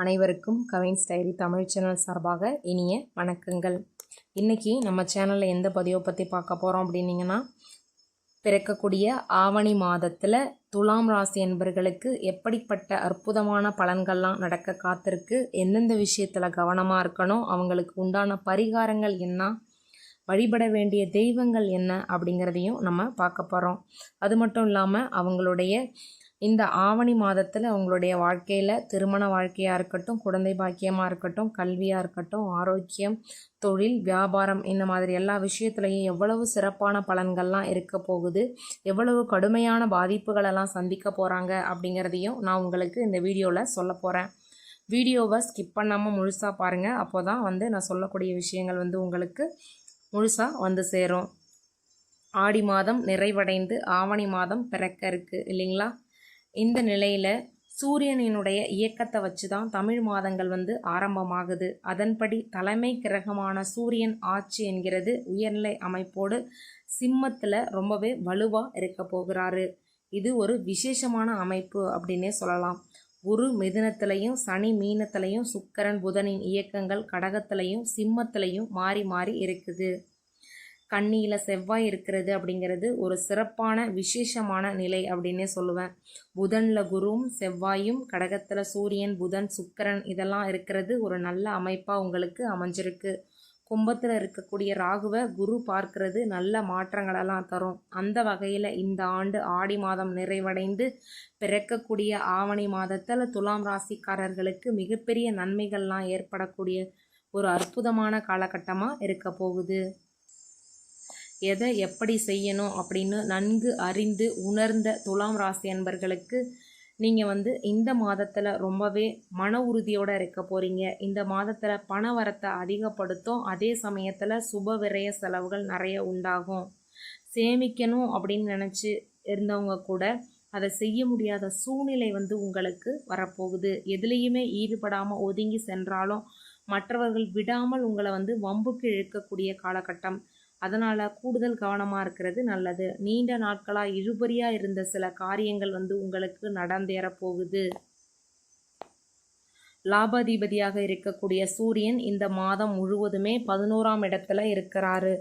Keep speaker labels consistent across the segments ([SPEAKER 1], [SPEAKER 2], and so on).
[SPEAKER 1] அனைவருக்கும் Cavin's diary Tamil channel சார்பாக இனிய வணக்கங்கள் இன்றைக்கி நம்ம சேனலில் எந்த பதிவை பற்றி பார்க்க போகிறோம் அப்படின்னிங்கன்னா பிறக்கக்கூடிய ஆவணி மாதத்தில் துலாம் ராசி என்பர்களுக்கு எப்படிப்பட்ட அற்புதமான பலன்கள்லாம் நடக்க காத்திருக்கு எந்தெந்த விஷயத்தில் கவனமாக இருக்கணும் அவங்களுக்கு உண்டான பரிகாரங்கள் என்ன வழிபட வேண்டிய தெய்வங்கள் என்ன அப்படிங்கிறதையும் நம்ம பார்க்க போகிறோம் அது மட்டும் இல்லாமல் அவங்களுடைய இந்த ஆவணி மாதத்தில் உங்களுடைய வாழ்க்கையில் திருமண வாழ்க்கையாக இருக்கட்டும் குழந்தை பாக்கியமாக இருக்கட்டும் கல்வியாக இருக்கட்டும் ஆரோக்கியம் தொழில் வியாபாரம் இந்த மாதிரி எல்லா விஷயத்துலையும் எவ்வளவு சிறப்பான பலன்கள்லாம் இருக்க போகுது எவ்வளவு கடுமையான பாதிப்புகளெல்லாம் சந்திக்க போகிறாங்க அப்படிங்கிறதையும் நான் உங்களுக்கு இந்த வீடியோவில் சொல்ல போகிறேன் வீடியோவை ஸ்கிப் பண்ணாமல் முழுசாக பாருங்கள் அப்போ தான் வந்து நான் சொல்லக்கூடிய விஷயங்கள் வந்து உங்களுக்கு முழுசாக வந்து சேரும் ஆடி மாதம் நிறைவடைந்து ஆவணி மாதம் பிறக்க இருக்குது இல்லைங்களா இந்த நிலையில் சூரியனினுடைய இயக்கத்தை வச்சு தான் தமிழ் மாதங்கள் வந்து ஆரம்பமாகுது அதன்படி தலைமை கிரகமான சூரியன் ஆட்சி என்கிறது உயர்நிலை அமைப்போடு சிம்மத்தில் ரொம்பவே வலுவாக இருக்க போகிறாரு இது ஒரு விசேஷமான அமைப்பு அப்படின்னே சொல்லலாம் குரு மிதுனத்திலையும் சனி மீனத்திலையும் சுக்கரன் புதனின் இயக்கங்கள் கடகத்திலையும் சிம்மத்திலையும் மாறி மாறி இருக்குது கண்ணியில் செவ்வாய் இருக்கிறது அப்படிங்கிறது ஒரு சிறப்பான விசேஷமான நிலை அப்படின்னே சொல்லுவேன் புதனில் குருவும் செவ்வாயும் கடகத்தில் சூரியன் புதன் சுக்கரன் இதெல்லாம் இருக்கிறது ஒரு நல்ல அமைப்பாக உங்களுக்கு அமைஞ்சிருக்கு கும்பத்தில் இருக்கக்கூடிய ராகுவை குரு பார்க்கறது நல்ல மாற்றங்களெல்லாம் தரும் அந்த வகையில் இந்த ஆண்டு ஆடி மாதம் நிறைவடைந்து பிறக்கக்கூடிய ஆவணி மாதத்தில் துலாம் ராசிக்காரர்களுக்கு மிகப்பெரிய நன்மைகள்லாம் ஏற்படக்கூடிய ஒரு அற்புதமான காலகட்டமாக இருக்க போகுது எதை எப்படி செய்யணும் அப்படின்னு நன்கு அறிந்து உணர்ந்த துலாம் ராசி அன்பர்களுக்கு நீங்கள் வந்து இந்த மாதத்தில் ரொம்பவே மன உறுதியோடு இருக்க போகிறீங்க இந்த மாதத்தில் பண வரத்தை அதிகப்படுத்தும் அதே சமயத்தில் சுப விரய செலவுகள் நிறைய உண்டாகும் சேமிக்கணும் அப்படின்னு நினச்சி இருந்தவங்க கூட அதை செய்ய முடியாத சூழ்நிலை வந்து உங்களுக்கு வரப்போகுது எதுலேயுமே ஈடுபடாமல் ஒதுங்கி சென்றாலும் மற்றவர்கள் விடாமல் உங்களை வந்து வம்புக்கு இழுக்கக்கூடிய காலகட்டம் அதனால் கூடுதல் கவனமாக இருக்கிறது நல்லது நீண்ட நாட்களாக இழுபறியாக இருந்த சில காரியங்கள் வந்து உங்களுக்கு நடந்தேற போகுது லாபாதிபதியாக இருக்கக்கூடிய சூரியன் இந்த மாதம் முழுவதுமே பதினோராம் இடத்துல இருக்கிறாரு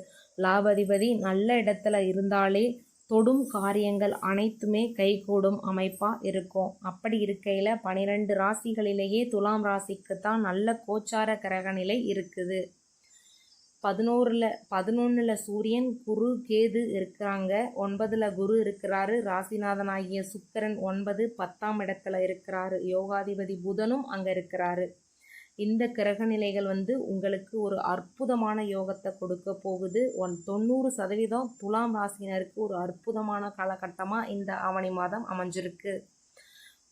[SPEAKER 1] லாபாதிபதி நல்ல இடத்துல இருந்தாலே தொடும் காரியங்கள் அனைத்துமே கைகூடும் அமைப்பாக இருக்கும் அப்படி இருக்கையில் பனிரெண்டு ராசிகளிலேயே துலாம் ராசிக்கு தான் நல்ல கோச்சார கிரகநிலை இருக்குது பதினோரில் பதினொன்றில் சூரியன் குரு கேது இருக்கிறாங்க ஒன்பதில் குரு இருக்கிறாரு ராசிநாதனாகிய சுக்கரன் ஒன்பது பத்தாம் இடத்துல இருக்கிறாரு யோகாதிபதி புதனும் அங்கே இருக்கிறாரு இந்த கிரக நிலைகள் வந்து உங்களுக்கு ஒரு அற்புதமான யோகத்தை கொடுக்க போகுது ஒன் தொண்ணூறு சதவீதம் துலாம் ராசினருக்கு ஒரு அற்புதமான காலகட்டமாக இந்த ஆவணி மாதம் அமைஞ்சிருக்கு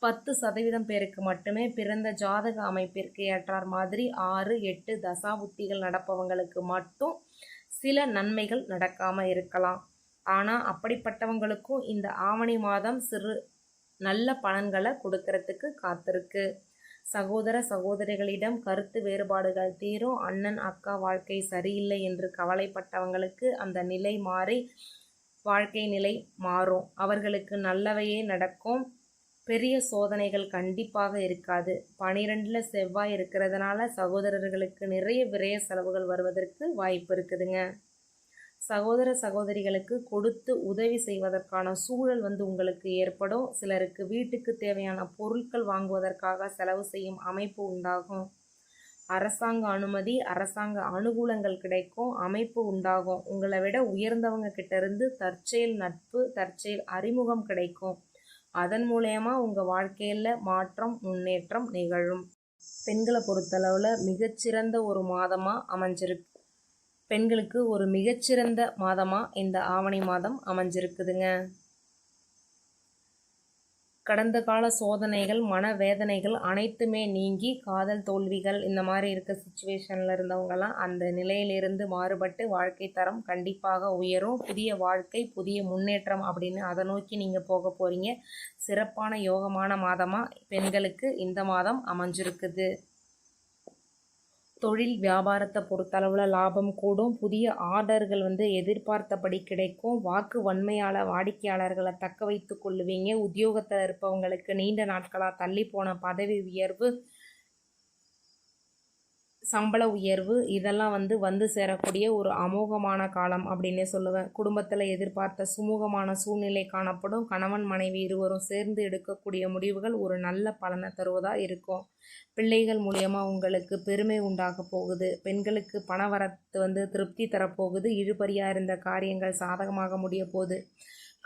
[SPEAKER 1] பத்து சதவீதம் பேருக்கு மட்டுமே பிறந்த ஜாதக அமைப்பிற்கு ஏற்றார் மாதிரி ஆறு எட்டு தசாபுத்திகள் நடப்பவங்களுக்கு மட்டும் சில நன்மைகள் நடக்காமல் இருக்கலாம் ஆனால் அப்படிப்பட்டவங்களுக்கும் இந்த ஆவணி மாதம் சிறு நல்ல பலன்களை கொடுக்கறதுக்கு காத்திருக்கு சகோதர சகோதரிகளிடம் கருத்து வேறுபாடுகள் தீரும் அண்ணன் அக்கா வாழ்க்கை சரியில்லை என்று கவலைப்பட்டவங்களுக்கு அந்த நிலை மாறி வாழ்க்கை நிலை மாறும் அவர்களுக்கு நல்லவையே நடக்கும் பெரிய சோதனைகள் கண்டிப்பாக இருக்காது பனிரெண்டில் செவ்வாய் இருக்கிறதுனால சகோதரர்களுக்கு நிறைய விரய செலவுகள் வருவதற்கு வாய்ப்பு இருக்குதுங்க சகோதர சகோதரிகளுக்கு கொடுத்து உதவி செய்வதற்கான சூழல் வந்து உங்களுக்கு ஏற்படும் சிலருக்கு வீட்டுக்கு தேவையான பொருட்கள் வாங்குவதற்காக செலவு செய்யும் அமைப்பு உண்டாகும் அரசாங்க அனுமதி அரசாங்க அனுகூலங்கள் கிடைக்கும் அமைப்பு உண்டாகும் உங்களை விட உயர்ந்தவங்க கிட்டேருந்து தற்செயல் நட்பு தற்செயல் அறிமுகம் கிடைக்கும் அதன் மூலயமா உங்கள் வாழ்க்கையில் மாற்றம் முன்னேற்றம் நிகழும் பெண்களை பொறுத்தளவில் மிகச்சிறந்த ஒரு மாதமாக அமைஞ்சிருக்கு பெண்களுக்கு ஒரு மிகச்சிறந்த மாதமாக இந்த ஆவணி மாதம் அமைஞ்சிருக்குதுங்க கடந்த கால சோதனைகள் மனவேதனைகள் அனைத்துமே நீங்கி காதல் தோல்விகள் இந்த மாதிரி இருக்க சுச்சுவேஷனில் இருந்தவங்கெல்லாம் அந்த நிலையிலிருந்து மாறுபட்டு வாழ்க்கை தரம் கண்டிப்பாக உயரும் புதிய வாழ்க்கை புதிய முன்னேற்றம் அப்படின்னு அதை நோக்கி நீங்கள் போக போகிறீங்க சிறப்பான யோகமான மாதமாக பெண்களுக்கு இந்த மாதம் அமைஞ்சிருக்குது தொழில் வியாபாரத்தை பொறுத்தளவில் லாபம் கூடும் புதிய ஆர்டர்கள் வந்து எதிர்பார்த்தபடி கிடைக்கும் வாக்கு வன்மையால் வாடிக்கையாளர்களை தக்க வைத்து கொள்ளுவீங்க உத்தியோகத்தில் இருப்பவங்களுக்கு நீண்ட நாட்களாக தள்ளி போன பதவி உயர்வு சம்பள உயர்வு இதெல்லாம் வந்து வந்து சேரக்கூடிய ஒரு அமோகமான காலம் அப்படின்னே சொல்லுவேன் குடும்பத்தில் எதிர்பார்த்த சுமூகமான சூழ்நிலை காணப்படும் கணவன் மனைவி இருவரும் சேர்ந்து எடுக்கக்கூடிய முடிவுகள் ஒரு நல்ல பலனை தருவதாக இருக்கும் பிள்ளைகள் மூலியமாக உங்களுக்கு பெருமை உண்டாக போகுது பெண்களுக்கு பணவரத்து வந்து திருப்தி தரப்போகுது இழுபறியாக இருந்த காரியங்கள் சாதகமாக முடிய போகுது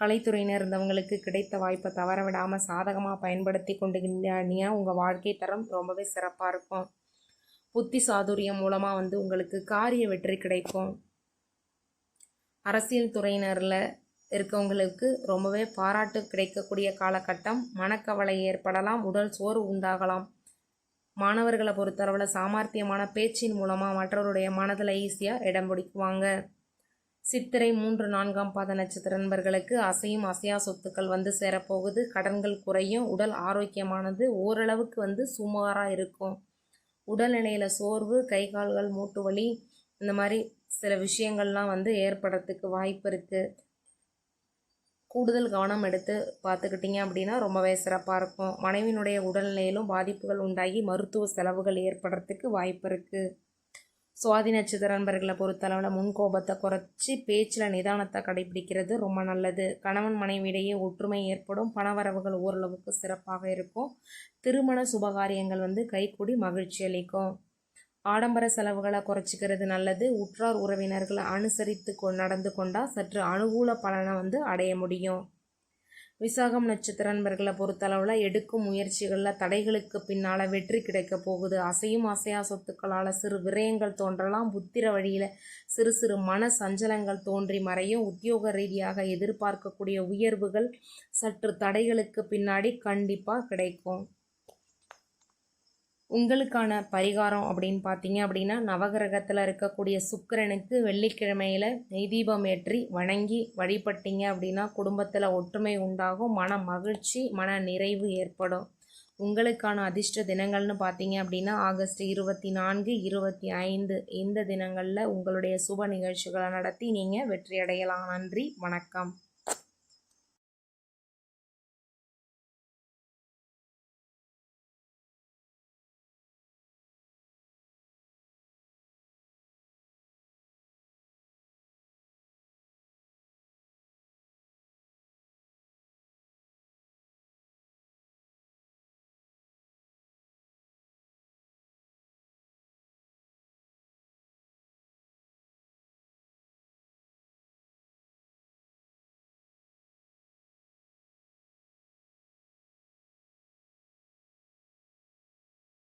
[SPEAKER 1] கலைத்துறையினர் இருந்தவங்களுக்கு கிடைத்த வாய்ப்பை தவற விடாமல் சாதகமாக பயன்படுத்தி கொண்டு உங்கள் வாழ்க்கை தரம் ரொம்பவே சிறப்பாக இருக்கும் புத்தி சாதுரியம் மூலமாக வந்து உங்களுக்கு காரிய வெற்றி கிடைக்கும் அரசியல் துறையினரில் இருக்கவங்களுக்கு ரொம்பவே பாராட்டு கிடைக்கக்கூடிய காலகட்டம் மனக்கவலை ஏற்படலாம் உடல் சோர்வு உண்டாகலாம் மாணவர்களை பொறுத்தளவில் சாமர்த்தியமான பேச்சின் மூலமாக மற்றவருடைய மனதில் ஈஸியாக இடம் பிடிக்குவாங்க சித்திரை மூன்று நான்காம் பாத நட்சத்திர நண்பர்களுக்கு அசையும் அசையா சொத்துக்கள் வந்து சேரப்போகுது கடன்கள் குறையும் உடல் ஆரோக்கியமானது ஓரளவுக்கு வந்து சுமாராக இருக்கும் உடல்நிலையில் சோர்வு கை கால்கள் மூட்டு வலி இந்த மாதிரி சில விஷயங்கள்லாம் வந்து ஏற்படுறதுக்கு வாய்ப்பு இருக்குது கூடுதல் கவனம் எடுத்து பார்த்துக்கிட்டிங்க அப்படின்னா ரொம்பவே சிறப்பாக இருக்கும் மனைவியினுடைய உடல்நிலையிலும் பாதிப்புகள் உண்டாகி மருத்துவ செலவுகள் ஏற்படுறதுக்கு வாய்ப்பு இருக்குது சுவாதி நட்சத்திர நண்பர்களை பொறுத்தளவில் முன்கோபத்தை குறைச்சி பேச்சில் நிதானத்தை கடைபிடிக்கிறது ரொம்ப நல்லது கணவன் மனைவியிடையே ஒற்றுமை ஏற்படும் பணவரவுகள் ஓரளவுக்கு சிறப்பாக இருக்கும் திருமண சுபகாரியங்கள் வந்து கைக்கூடி மகிழ்ச்சி அளிக்கும் ஆடம்பர செலவுகளை குறைச்சிக்கிறது நல்லது உற்றார் உறவினர்களை அனுசரித்து கொ நடந்து கொண்டால் சற்று அனுகூல பலனை வந்து அடைய முடியும் விசாகம் நட்சத்திர நண்பர்களை பொறுத்தளவில் எடுக்கும் முயற்சிகளில் தடைகளுக்கு பின்னால் வெற்றி கிடைக்க போகுது அசையும் அசையா சொத்துக்களால் சிறு விரயங்கள் தோன்றலாம் புத்திர வழியில் சிறு சிறு மன சஞ்சலங்கள் தோன்றி மறையும் உத்தியோக ரீதியாக எதிர்பார்க்கக்கூடிய உயர்வுகள் சற்று தடைகளுக்கு பின்னாடி கண்டிப்பாக கிடைக்கும் உங்களுக்கான பரிகாரம் அப்படின்னு பார்த்தீங்க அப்படின்னா நவகிரகத்தில் இருக்கக்கூடிய சுக்கரனுக்கு வெள்ளிக்கிழமையில் நெய்தீபம் ஏற்றி வணங்கி வழிபட்டீங்க அப்படின்னா குடும்பத்தில் ஒற்றுமை உண்டாகும் மன மகிழ்ச்சி மன நிறைவு ஏற்படும் உங்களுக்கான அதிர்ஷ்ட தினங்கள்னு பார்த்தீங்க அப்படின்னா ஆகஸ்ட் இருபத்தி நான்கு இருபத்தி ஐந்து இந்த தினங்களில் உங்களுடைய சுப நிகழ்ச்சிகளை நடத்தி நீங்கள் வெற்றியடையலாம் நன்றி வணக்கம்